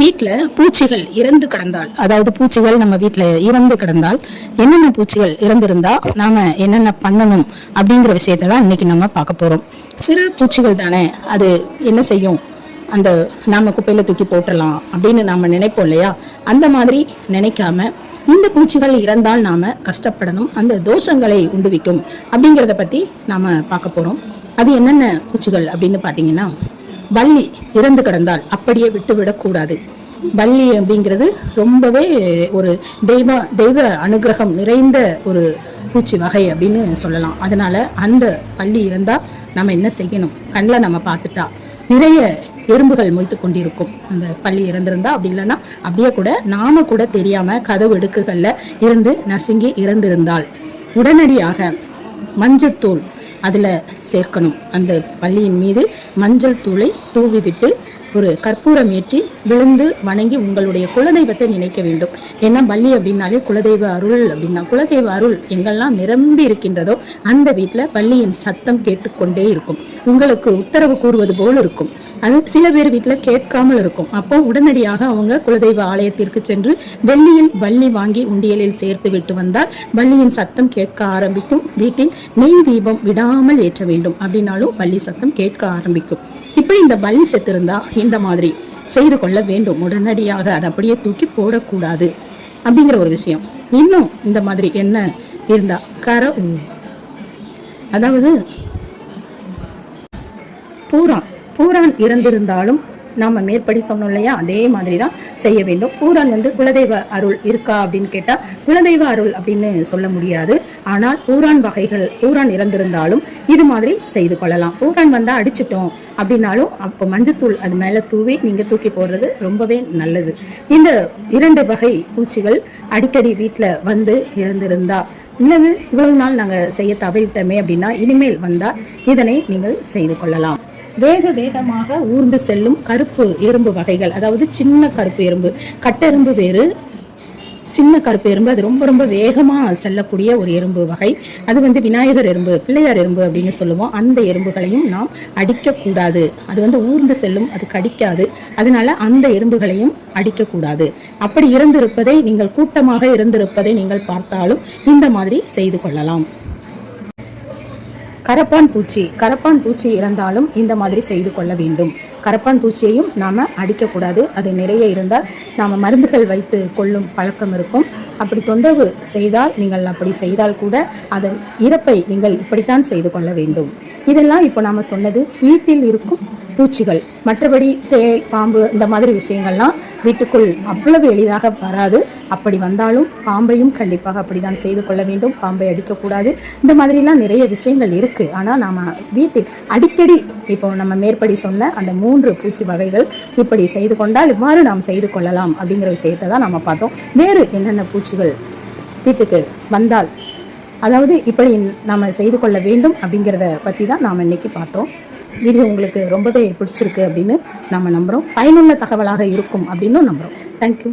வீட்டில் பூச்சிகள் இறந்து கிடந்தால் அதாவது பூச்சிகள் நம்ம வீட்டில் இறந்து கிடந்தால் என்னென்ன பூச்சிகள் இறந்திருந்தா நாம என்னென்ன பண்ணணும் அப்படிங்கிற விஷயத்தை தான் இன்னைக்கு நம்ம பார்க்க போறோம். சிறு பூச்சிகள் தானே அது என்ன செய்யும்? அந்த நாம குப்பையில தூக்கி போட்டலாம் அப்படின்னு நாம நினைப்போம் இல்லையா? அந்த மாதிரி நினைக்காம இந்த பூச்சிகள் இறந்தால் நாம கஷ்டப்படணும் அந்த தோஷங்களை உண்டுவிக்கும் அப்படிங்கிறத பத்தி நாம பார்க்க போறோம். அது என்னென்ன பூச்சிகள் அப்படின்னு பார்த்தீங்கன்னா வள்ளி இறந்து கிடந்தால் அப்படியே விட்டு விடக்கூடாது வள்ளி அப்படிங்கிறது ரொம்பவே ஒரு தெய்வ தெய்வ அனுகிரகம் நிறைந்த ஒரு பூச்சி வகை அப்படின்னு சொல்லலாம். அதனால் அந்த பள்ளி இருந்தால் நம்ம என்ன செய்யணும்? கண்ணில் நம்ம பார்த்துட்டா நிறைய எறும்புகள் மொய்த்து கொண்டிருக்கும். அந்த பள்ளி இறந்திருந்தா அப்படி இல்லைன்னா அப்படியே கூட நாம கூட தெரியாமல் கதவு இடுக்குகளில் இருந்து நசுங்கி இறந்திருந்தால் உடனடியாக மஞ்சத்தூள் அதில் சேர்க்கணும். அந்த பள்ளியின் மீது மஞ்சள் தூளை தூவி விட்டு ஒரு கற்பூரம் ஏற்றி விழுந்து வணங்கி உங்களுடைய குலதெய்வத்தை நினைக்க வேண்டும். ஏன்னா பள்ளி அப்படின்னாலே குலதெய்வ அருள் அப்படின்னா குலதெய்வ அருள் எங்கெல்லாம் நிரம்பி இருக்கின்றதோ அந்த வீட்டில் பள்ளியின் சத்தம் கேட்டுக்கொண்டே இருக்கும். உங்களுக்கு உத்தரவு கூறுவது போல் இருக்கும். அது சில பேர் வீட்டில் கேட்காமல் இருக்கும். அப்போ உடனடியாக அவங்க குலதெய்வ ஆலயத்திற்கு சென்று வெள்ளியில் வள்ளி வாங்கி உண்டியலில் சேர்த்து விட்டு வந்தால் வள்ளியின் சத்தம் கேட்க ஆரம்பிக்கும். வீட்டில் நெய் தீபம் விடாமல் ஏற்ற வேண்டும் அப்படின்னாலும் வள்ளி சத்தம் கேட்க ஆரம்பிக்கும். இப்படி இந்த பள்ளி செத்திருந்தா இந்த மாதிரி செய்து கொள்ள வேண்டும். உடனடியாக அதை அப்படியே தூக்கி போடக்கூடாது அப்படிங்கிற ஒரு விஷயம். இன்னும் இந்த மாதிரி என்ன இருந்தா? கர அதாவது பூரான் பூரான் இறந்திருந்தாலும் நாம் மேற்படி சொன்னோம் இல்லையா? அதே மாதிரி தான் செய்ய வேண்டும். பூரான் வந்து குலதெய்வ அருள் இருக்கா அப்படின்னு கேட்டால் குலதெய்வ அருள் அப்படின்னு சொல்ல முடியாது. ஆனால் பூரான் வகைகள் பூரான் இறந்திருந்தாலும் இது மாதிரி செய்து கொள்ளலாம். பூரான் வந்தால் அடிச்சிட்டோம் அப்படின்னாலும் அப்போ மஞ்சத்தூள் அது மேலே தூவி நீங்கள் தூக்கி போடுறது ரொம்பவே நல்லது. இந்த இரண்டு வகை பூச்சிகள் அடிக்கடி வீட்டில் வந்து இறந்திருந்தா இல்லது இவ்வளவு நாள் நாங்கள் செய்ய தவறிவிட்டோமே அப்படின்னா இனிமேல் வந்தால் இதனை நீங்கள் செய்து கொள்ளலாம். வேக வேகமாக ஊர்ந்து செல்லும் கருப்பு எறும்பு வகைகள். அதாவது சின்ன கருப்பு எறும்பு. கட்டெரும்பு வேறு. சின்ன கருப்பு எறும்பு அது ரொம்ப ரொம்ப வேகமாக செல்லக்கூடிய ஒரு எறும்பு வகை. அது வந்து விநாயகர் எறும்பு பிள்ளையார் எறும்பு அப்படின்னு சொல்லுவோம். அந்த எறும்புகளையும் நாம் அடிக்கக்கூடாது. அது வந்து ஊர்ந்து செல்லும் அது கடிக்காது. அதனால அந்த எறும்புகளையும் அடிக்கக்கூடாது. அப்படி இருந்திருப்பதை நீங்கள் கூட்டமாக இருந்திருப்பதை நீங்கள் பார்த்தாலும் இந்த மாதிரி செய்து கொள்ளலாம். கரப்பான் பூச்சி கரப்பான் பூச்சி இருந்தாலும் இந்த மாதிரி செய்து கொள்ள வேண்டும். கரப்பான் பூச்சியையும் நாம் அடிக்கக்கூடாது. அது நிறைய இருந்தால் நாம் மருந்துகள் வைத்து கொள்ளும் பழக்கம் இருக்கும். அப்படி தொந்தரவு செய்தால் நீங்கள் அப்படி செய்தால் கூட அதன் இறப்பை நீங்கள் இப்படித்தான் செய்து கொள்ள வேண்டும். இதெல்லாம் இப்போ நாம் சொன்னது வீட்டில் இருக்கும் பூச்சிகள் மற்றபடி தேள் பாம்பு இந்த மாதிரி விஷயங்கள்லாம் வீட்டுக்குள் அவ்வளவு எளிதாக வராது. அப்படி வந்தாலும் பாம்பையும் கண்டிப்பாக அப்படிதான் செய்து கொள்ள வேண்டும். பாம்பை அடிக்கக்கூடாது. இந்த மாதிரிலாம் நிறைய விஷயங்கள் இருக்குது ஆனால் நாம் வீட்டில் அடிக்கடி இப்போ நம்ம மேற்படி சொன்ன அந்த மூன்று பூச்சி வகைகள் இப்படி செய்து கொண்டால் இவ்வாறு நாம் செய்து கொள்ளலாம் அப்படிங்கிற விஷயத்தை தான் நம்ம பார்த்தோம். வேறு என்னென்ன பூச்சிகள் வீட்டுக்கு வந்தால் அதாவது இப்படி நாம் செய்து கொள்ள வேண்டும் அப்படிங்கிறத பற்றி தான் நாம் இன்னைக்கு பார்த்தோம். வீடியோ உங்களுக்கு ரொம்பவே பிடிச்சிருக்கு அப்படின்னு நம்ம நம்புகிறோம் பயனுள்ள தகவலாக இருக்கும் அப்படின்னு நம்புகிறோம் தேங்க்யூ